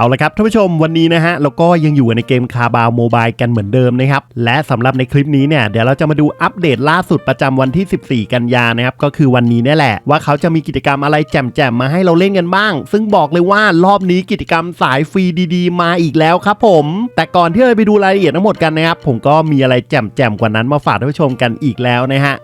เอาละครับท่านผู้ชมวันนี้นะฮะเราก็ยังอยู่ในเกมคาบาวโมบายกันเหมือนเดิมนะครับ และสำหรับในคลิปนี้เนี่ยเดี๋ยวเราจะมาดูอัปเดตล่าสุดประจำวันที่ 14 กันยานะครับ ก็คือวันนี้นี่แหละ ว่าเขาจะมีกิจกรรมอะไรแจ่มๆมาให้เราเล่นกันบ้าง ซึ่งบอกเลยว่ารอบนี้กิจกรรมสายฟรีดีๆ มาอีกแล้วครับผม แต่ก่อนที่เราไปดูรายละเอียดทั้งหมดกันนะครับผมก็มีอะไรแจ่มๆกว่านั้นมาฝากท่านผู้ชมกันอีกแล้วนะฮะ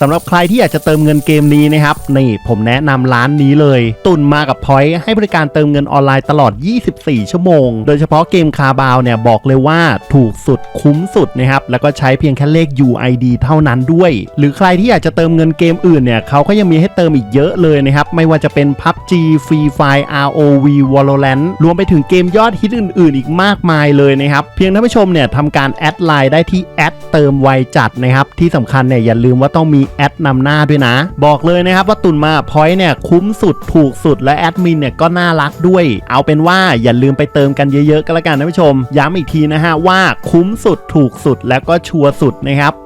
สำหรับใครที่อยากจะเติมเงินเกมนี้นะครับนี่ผมแนะนำร้านนี้เลย ตุนมากับพอยต์ให้บริการเติมเงินออนไลน์ตลอด 24 ชั่วโมง โดยเฉพาะเกมคาบาวเนี่ยบอกเลยว่าถูกสุดคุ้มสุดนะครับแล้วก็ใช้เพียงแค่เลข UID เท่านั้นด้วย หรือใครที่อยากจะเติมเงินเกมอื่นเนี่ยเขาก็ยังมีให้เติมอีกเยอะเลยนะครับไม่ว่าจะเป็น PUBG Free Fire ROV Valorant รวมไปถึงเกมยอดฮิตอื่น ๆ อีกมากมายเลยนะครับเพียงท่านผู้ชมเนี่ยทำการแอดไลน์ได้ที่แอดเติมไวจัดนะครับที่สำคัญเนี่ยอย่าลืมว่าต้องมีแอดนำหน้าด้วยนะ บอกเลยนะครับว่าตุนมาพอยต์เนี่ยคุ้มสุดถูกสุดและแอดมินเนี่ยก็น่ารักด้วย เอาเป็นว่าอย่าลืมไปเติมกันเยอะๆก็แล้วกันท่านผู้ชม ย้ำอีกทีนะฮะว่าคุ้มสุดถูกสุดแล้วก็ชัวร์สุดนะครับ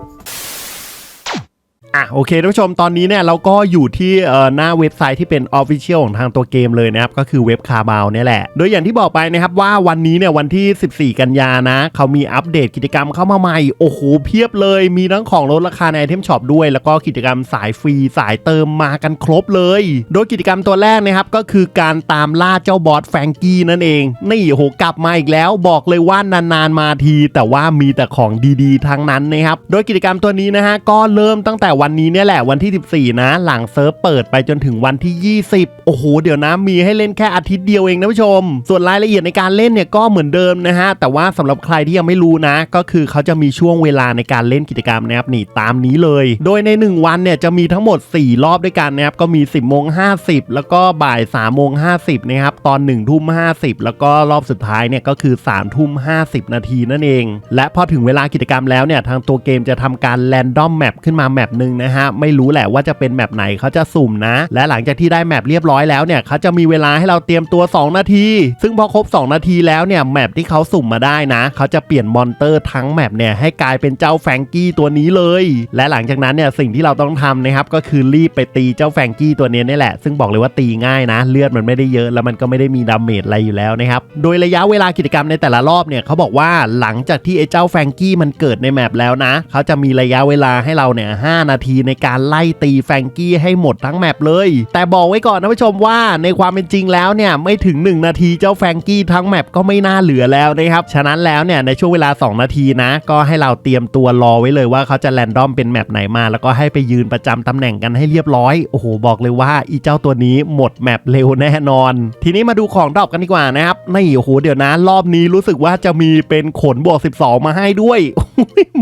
อะโอเคท่านผู้ชมตอนนี้เนี่ยเราก็อยู่ที่หน้าเว็บไซต์ที่เป็น Official ของทางตัวเกมเลยนะครับ ก็คือเว็บคาบาวเนี่ยแหละ โดยอย่างที่บอกไปนะครับว่าวันนี้เนี่ยวันที่ 14 กันยานะเขามีอัปเดตกิจกรรมเข้ามาใหม่ โอ้โห เพียบเลยมีทั้งของลดราคาในไอเทมช็อปด้วย แล้วก็กิจกรรมสายฟรีสายเติมมากันครบเลย โดยกิจกรรมตัวแรกนะครับก็คือการตามล่าเจ้าบอสแฟงกี้นั่นเอง นี่โอ้โหกลับมาอีกแล้วบอกเลยว่านานๆมาที แต่ว่ามีแต่ของดีๆ ทั้งนั้นนะครับโดยกิจกรรมตัวนี้นะฮะก็เริ่มตั้งแต่วันันนี้เนี่ยแหละวันที่ 14 นะ หลังเซิร์ฟเปิดไปจนถึงวันที่ 20 โอ้โห เดี๋ยวนะมีให้เล่นแค่อาทิตย์เดียวเองนะผู้ชม ส่วนรายละเอียดในการเล่นเนี่ยก็เหมือนเดิมนะฮะ แต่ว่าสำหรับใครที่ยังไม่รู้นะ ก็คือเขาจะมีช่วงเวลาในการเล่นกิจกรรมนะครับนี่ตามนี้เลย โดยใน 1 วันเนี่ยจะมีทั้งหมด 4 รอบด้วยกันนะครับก็มี 10โมง50 แล้วก็บ่าย3โมง50นะครับตอน1ทุ่ม50 แล้วก็รอบสุดท้ายเนี่ยก็คือ3ทุ่ม50 นาทีนั่นเอง และพอถึงเวลากิจกรรมแล้วเนี่ยทางตัวเกมจะทำการแรนดอมแมปขึ้นมาแมปหนึ่งนะฮะไม่รู้แหละว่าจะเป็นแมปไหนเขาจะสุ่มนะ และหลังจากที่ได้แมปเรียบร้อยแล้วเนี่ยเขาจะมีเวลาให้เราเตรียมตัว 2 นาที ซึ่งพอครบ 2 นาทีแล้วเนี่ยแมปที่เขาสุ่มมาได้นะเขาจะเปลี่ยนมอนเตอร์ทั้งแมปเนี่ยให้กลายเป็นเจ้าแฟงกี้ตัวนี้เลย และหลังจากนั้นเนี่ยสิ่งที่เราต้องทำนะครับก็คือรีบไปตีเจ้าแฟงกี้ตัวนี้นี่แหละ ซึ่งบอกเลยว่าตีง่ายนะ เลือดมันไม่ได้เยอะแล้วมันก็ไม่ได้มีดาเมจอะไรอยู่แล้วนะครับโดยระยะเวลากิจกรรมในแต่ละรอบเนี่ยเขาบอกว่าหลังจากที่ไอ้เจ้าแฟงกี้มันเกิดในแมปแล้วนะเขาจะมีระยะเวลาให้เราเนี่ยหนาทีในการไล่ตีแฟงกี้ให้หมดทั้งแมปเลย แต่บอกไว้ก่อนนะผู้ชมว่าในความเป็นจริงแล้วเนี่ยไม่ถึง 1 นาทีเจ้าแฟงกี้ทั้งแมปก็ไม่น่าเหลือแล้วนะครับฉะนั้นแล้วเนี่ยในช่วงเวลา 2 นาทีนะก็ให้เราเตรียมตัวรอไว้เลยว่าเขาจะแรนดอมเป็นแมปไหนมา แล้วก็ให้ไปยืนประจำตำแหน่งกันให้เรียบร้อยโอ้โหบอกเลยว่าอีเจ้าตัวนี้หมดแมปเร็วแน่นอน ทีนี้มาดูของดรอปกันดีกว่านะครับนี่โอ้โหเดี๋ยวนะ รอบนี้รู้สึกว่าจะมีเป็นขนบวก 12 มาให้ด้วย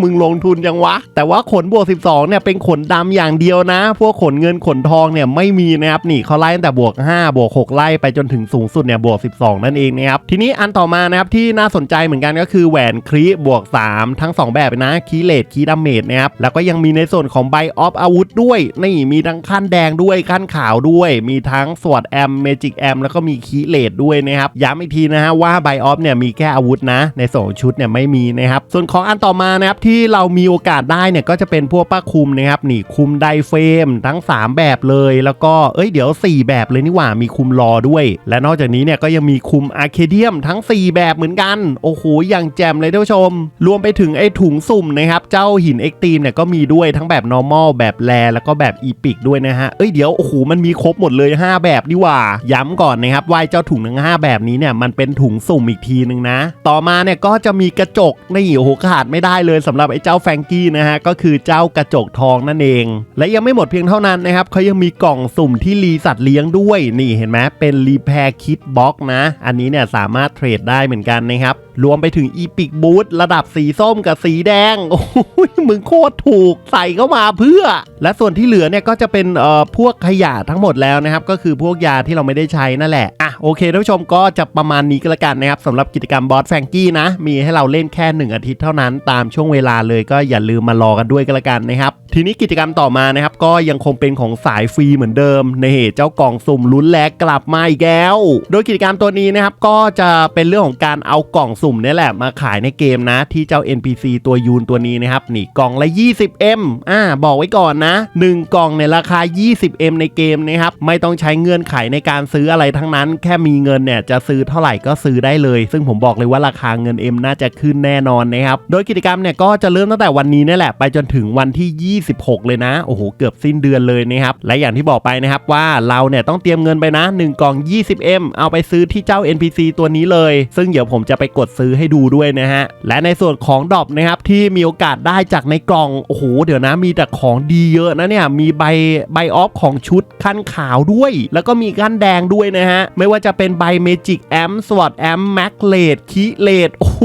มึงลงทุนยังวะ แต่ว่าขนบวก 12เนี่ยเป็นขนดำอย่างเดียวนะ พวกขนเงินขนทองเนี่ยไม่มีนะครับนี่เขาไล่ตั้งแต่บวก 5 บวก 6 ไล่ไปจนถึงสูงสุดเนี่ยบวก 12 นั่นเองนะครับทีนี้อันต่อมานะครับที่น่าสนใจเหมือนกันก็คือแหวนครีบวก 3 ทั้ง 2 แบบนะคีเลดคีดาเมจนะครับแล้วก็ยังมีในส่วนของใบออฟอาวุธด้วยนี่มีทั้งขั้นแดงด้วยขั้นขาวด้วย มีทั้งสวดแอมเมจิกแอมแล้วก็มีคีเลดด้วยนะครับย้ำอีกทีนะฮะว่าใบออฟเนี่ยมีแค่อาวุธนะ ในส่วนของชุดเนี่ยไม่มีนะครับส่วนของอันต่อมานะครับที่เรามีโอกาสได้เนี่ยก็จะเป็นพวกป้าคุมนะครับนี่คุมไดเฟรมทั้ง 3 แบบเลย แล้วก็เอ้ยเดี๋ยว 4 แบบเลยนี่หว่ามีคุมรอด้วย และนอกจากนี้เนี่ยก็ยังมีคุมอาร์เคเดียมทั้ง 4 แบบเหมือนกัน โอ้โหอย่างแจ่มเลยท่านผู้ชม รวมไปถึงไอ้ถุงสุ่มนะครับ เจ้าหินเอ็กตีมเนี่ยก็มีด้วยทั้งแบบ normal แบบแรแล้วก็แบบอีพิกด้วยนะฮะเอ้ยเดี๋ยวโอ้โหมันมีครบหมดเลย 5 แบบนี่หว่า ย้ำก่อนนะครับว่าเจ้าถุงทั้ง5แบบนี้เนี่ยมันเป็นถุงสุ่มอีกทีนึงนะ ต่อมาเนี่ยก็จะมีกระจกนี่โอ้โหขาดไม่ได้เลยสำหรับไอ้เจ้าแฟงกี้นะฮะก็คือเจ้ากระจกทองนั่นเอง และยังไม่หมดเพียงเท่านั้นนะครับเขายังมีกล่องสุ่มที่รีสัตว์เลี้ยงด้วยนี่เห็นไหมเป็นรีแพร์คิดบ็อกนะ อันนี้เนี่ยสามารถเทรดได้เหมือนกันนะครับ รวมไปถึงอีพิกบูทระดับสีส้มกับสีแดง โอ้ยมึงโคตรถูกใส่เข้ามาเพื่อ และส่วนที่เหลือเนี่ยก็จะเป็นเอ่อพวกขยะทั้งหมดแล้วนะครับ ก็คือพวกยาที่เราไม่ได้ใช้นั่นแหละอะโอเคท่านผู้ชมก็จะประมาณนี้ก็แล้วกันนะครับสำหรับกิจกรรมบอสแฟงกี้นะ มีให้เราเล่นแค่ 1 อาทิตย์เท่านั้นตามช่วงเวลาเลยก็อย่าลืมมารอกันด้วยก็แล้วกันนะครับทีนี้กิจกรรมต่อมานะครับ ก็ยังคงเป็นของสายฟรีเหมือนเดิม ในเหตุเจ้ากล่องสุ่มลุ้นแลกกลับมาอีกแล้ว โดยกิจกรรมตัวนี้นะครับก็จะเป็นเรื่องของการเอากล่องสุ่มนี่แหละมาขายในเกมนะ ที่เจ้า NPC ตัวยูนตัวนี้นะครับนี่กล่องละ 20M อ่าบอกไว้ก่อนนะ 1 กล่องในราคา 20M ในเกมนะครับไม่ต้องใช้เงื่อนไขในการซื้ออะไรทั้งนั้น แค่มีเงินเนี่ยจะซื้อเท่าไหร่ก็ซื้อได้เลย ซึ่งผมบอกเลยว่าราคาเงิน M น่าจะขึ้นแน่นอนนะครับโดยกิจกรรมเนี่ยก็จะเริ่มตั้งแต่วันนี้นี่แหละไปจนถึงวันที่ 26เลยนะ โอ้โห เกือบสิ้นเดือนเลยนะครับ และอย่างที่บอกไปนะครับว่าเราเนี่ยต้องเตรียมเงินไปนะ 1กล่อง 20M เอาไปซื้อที่เจ้า NPC ตัวนี้เลย ซึ่งเดี๋ยวผมจะไปกดซื้อให้ดูด้วยนะฮะ และในส่วนของดอปนะครับที่มีโอกาสได้จากในกล่อง โอ้โห เดี๋ยวนะ มีแต่ของดีเยอะนะเนี่ย มีใบใบออฟของชุดขั้นขาวด้วย แล้วก็มีขั้นแดงด้วยนะฮะ ไม่ว่าจะเป็นใบเมจิกแอมสวอตแอมแม็กเลดคิเลดโอ้โห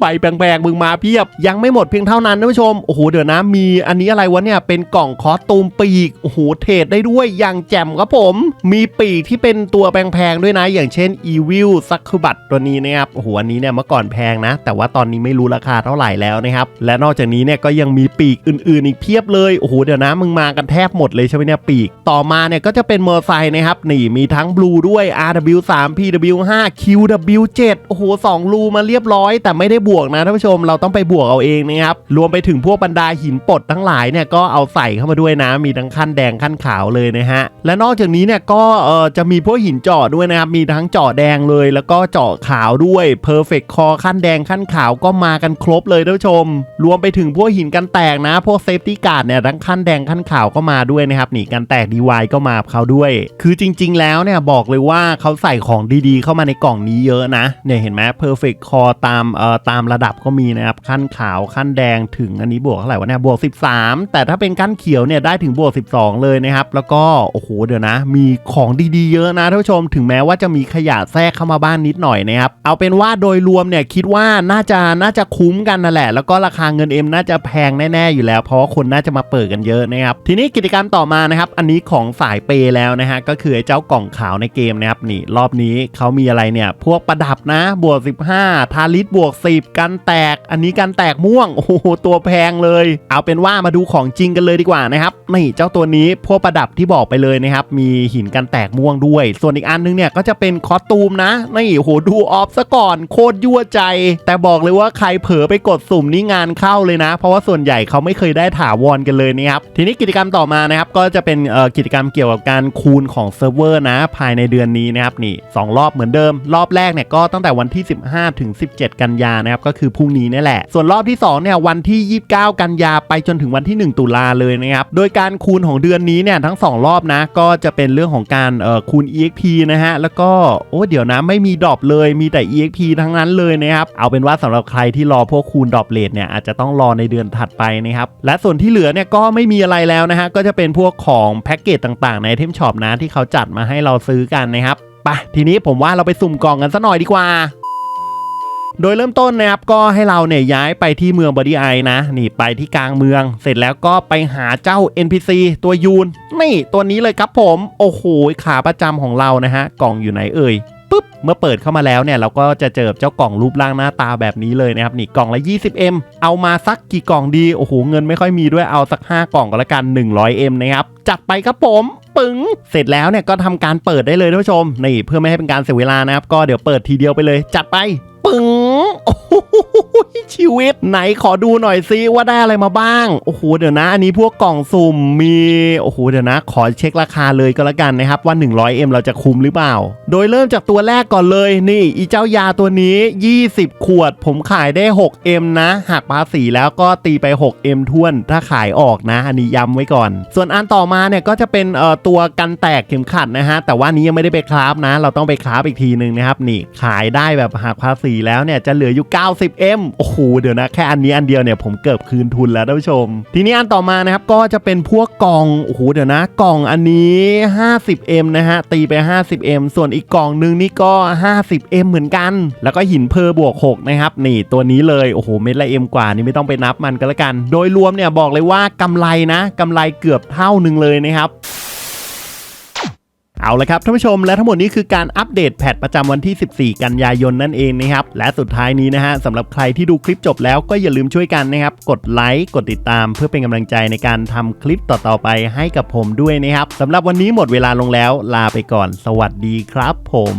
ใบแปลงๆมึงมาเพียบ ยังไม่หมดเพียงเท่านั้นท่านผู้ชม โอ้โห เดี๋ยวนะ มีอันนี้อะไรวะเนี่ยเป็นกล่องคอสตูมปีกโอ้โหเทรดได้ด้วยอย่างแจ่มครับผม มีปีกที่เป็นตัวแพงๆด้วยนะ อย่างเช่น Evil ซักคือบัตตัวนี้นะครับโอ้โหอันนี้เนี่ยเมื่อก่อนแพงนะ แต่ว่าตอนนี้ไม่รู้ราคาเท่าไหร่แล้วนะครับ และนอกจากนี้เนี่ยก็ยังมีปีกอื่นๆ อีกเพียบเลยโอ้โหเดี๋ยวนะมึงมากันแทบหมดเลยใช่ไหมเนี่ยปีก ต่อมาเนี่ยก็จะเป็นมอเตอร์ไซค์นะครับนี่มีทั้ง Blue ด้วย RW3 PW5 QW7 โอ้โห2รูมาเรียบร้อย แต่ไม่ได้บวกนะท่านผู้ชมเราต้องไปบวกเอาเองนะครับรวมไปถึงพวกบรรดาหินปดทั้งหลายเนี่ยก็็เอาใส่เข้ามาด้วยนะ มีทั้งขั้นแดงขั้นขาวเลยนะฮะ และนอกจากนี้เนี่ยก็เออจะมีพวกหินเจาะด้วยนะครับ มีทั้งเจาะแดงเลย แล้วก็เจาะขาวด้วย Perfect Core ขั้นแดงขั้นขาวก็มากันครบเลยท่านผู้ชม รวมไปถึงพวกหินกันแตกนะ พวกเซฟตี้การ์ดเนี่ยทั้งขั้นแดงขั้นขาวก็มาด้วยนะครับหนีกันแตก DY ก็มาเขาด้วย คือจริง ๆ แล้วเนี่ยบอกเลยว่าเขาใส่ของดีๆ เข้ามาในกล่องนี้เยอะนะเนี่ยเห็นไหม Perfect Core ตามเอ่อตามระดับก็มีนะครับขั้นขาวขั้นแดงถึงอันนี้บวกเท่าไหร่วะเนี่ยบวก 13 แต่ถ้าเป็นขั้นเขียวเนี่ยได้ถึงบวก 12 เลยนะครับ แล้วก็โอ้โหเดี๋ยวนะ มีของดีๆเยอะนะท่านผู้ชมถึงแม้ว่าจะมีขยะแทรกเข้ามาบ้านนิดหน่อยนะครับ เอาเป็นว่าโดยรวมเนี่ยคิดว่าน่าจะน่าจะคุ้มกันนั่นแหละ แล้วก็ราคาเงินเอ็มน่าจะแพงแน่ๆอยู่แล้ว เพราะว่าคนน่าจะมาเปิดกันเยอะนะครับทีนี้กิจกรรมต่อมานะครับอันนี้ของสายเปย์แล้วนะฮะก็คือไอ้เจ้ากล่องขาวในเกมนะครับนี่รอบนี้เขามีอะไรเนี่ยพวกประดับนะบวก 15 ทาริสบวก 10 กันแตก อันนี้กันแตกม่วงโอ้โหตัวแพงเลย เอาเป็นว่ามาดูของจริงกันเลยดีกว่านะครับนี่เจ้าตัวนี้พวกประดับที่บอกไปเลยนะครับ มีหินกันแตกม่วงด้วย ส่วนอีกอันนึงเนี่ยก็จะเป็นคอสตูมนะนี่โหดูออฟซะก่อนโคตรยั่วใจ แต่บอกเลยว่าใครเผลอไปกดสุ่มนี่งานเข้าเลยนะ เพราะว่าส่วนใหญ่เขาไม่เคยได้ถาวรกันเลยนะครับทีนี้กิจกรรมต่อมานะครับก็จะเป็นเอ่อกิจกรรมเกี่ยวกับการคูณของเซิร์ฟเวอร์นะ ภายในเดือนนี้นะครับนี่สองรอบเหมือนเดิม รอบแรกเนี่ยก็ตั้งแต่วันที่ 15 ถึง 17 กันยานะครับก็คือพรุ่งนี้นี่แหละ ส่วนรอบที่2เนี่ยวันที่ 29 กันยาไปจนถึงวันที่ 1 ตุลาเลยนะครับ โดยการคูณของเดือนนี้เนี่ยทั้ง 2 รอบนะ ก็จะเป็นเรื่องของการคูณ EXP นะฮะ แล้วก็โอ้เดี๋ยวนะไม่มีดรอปเลยมีแต่ EXP ทั้งนั้นเลยนะครับ เอาเป็นว่าสำหรับใครที่รอพวกคูณดรอปเลทเนี่ยอาจจะต้องรอในเดือนถัดไปนะครับและส่วนที่เหลือเนี่ยก็ไม่มีอะไรแล้วนะฮะก็จะเป็นพวกของแพ็กเกจต่างๆ ในเทมช็อปนะที่เขาจัดมาให้เราซื้อกันนะครับไปทีนี้ผมว่าเราไปสุ่มกล่องกันสักหน่อยดีกว่า โดยเริ่มต้นนะครับก็ให้เราเนี่ยย้ายไปที่เมืองบอดี้ไอนะนี่ไปที่กลางเมือง เสร็จแล้วก็ไปหาเจ้า NPC ตัวยูนนี่ตัวนี้เลยครับผมโอ้โหขาประจำของเรานะฮะกล่องอยู่ไหนเอ่ยปุ๊บเมื่อเปิดเข้ามาแล้วเนี่ยเราก็จะเจอเจ้ากล่องรูปร่างหน้าตาแบบนี้เลยนะครับนี่กล่องละ 20M เอามาสักกี่กล่องดีโอ้โหเงินไม่ค่อยมีด้วยเอาสัก 5 กล่องก็แล้วกัน 100M นะครับจัดไปครับผมปึ้งเสร็จแล้วเนี่ยก็ทำการเปิดได้เลยท่านผู้ชมนี่เพื่อไม่ให้เป็นการเสียเวลานะครับก็เดี๋ยวเปิดทีเดียวไปเลย จัดไปปึ้งโอ้โห ชีวิต ไหนขอดูหน่อยซิว่าได้อะไรมาบ้าง โอ้โห เดี๋ยวนะ อันนี้พวกกล่องสุ่มมี โอ้โห เดี๋ยวนะ ขอเช็คราคาเลยก็แล้วกันนะครับว่า 100M เราจะคุ้มหรือเปล่า โดยเริ่มจากตัวแรกก่อนเลย นี่ อีเจ้ายาตัวนี้ 20 ขวด ผมขายได้ 6M นะหักภาษีแล้วก็ตีไป 6M ท้วน ถ้าขายออกนะ อันนี้ย้ำไว้ก่อน ส่วนอันต่อมาเนี่ยก็จะเป็นเอ่อตัวกันแตกเข็มขัดนะฮะ แต่ว่านี้ยังไม่ได้ไปคราฟนะ เราต้องไปคราฟอีกทีหนึ่งนะครับ นี่ ขายได้แบบหักภาษีแล้วเนี่ยจะเหลืออยู่ 90M โอ้โห เดี๋ยวนะ แค่อันนี้อันเดียวเนี่ยผมเกือบคืนทุนแล้วท่านผู้ชม ทีนี้อันต่อมานะครับ ก็จะเป็นพวกกล่อง โอ้โห เดี๋ยวนะ กล่องอันนี้ 50M นะฮะ ตีไป 50M ส่วนอีกกล่องนึงนี่ก็ 50M เหมือนกัน แล้วก็หินเพอร์บวก 6 นะครับ นี่ตัวนี้เลย โอ้โห เม็ดละ M กว่านี่ไม่ต้องไปนับมันก็แล้วกัน โดยรวมเนี่ยบอกเลยว่ากำไรนะกำไรเกือบเท่าหนึ่งเลยนะครับ เอาละครับท่านผู้ชมและทั้งหมดนี้คือการอัปเดตแพทประจำวันที่ 14 กันยายนนั่นเองนะครับ และสุดท้ายนี้นะฮะสำหรับใครที่ดูคลิปจบแล้วก็อย่าลืมช่วยกันนะครับ กดไลค์ กดติดตาม เพื่อเป็นกำลังใจในการทำคลิปต่อๆไปให้กับผมด้วยนะครับสำหรับวันนี้หมดเวลาลงแล้ว ลาไปก่อน สวัสดีครับผม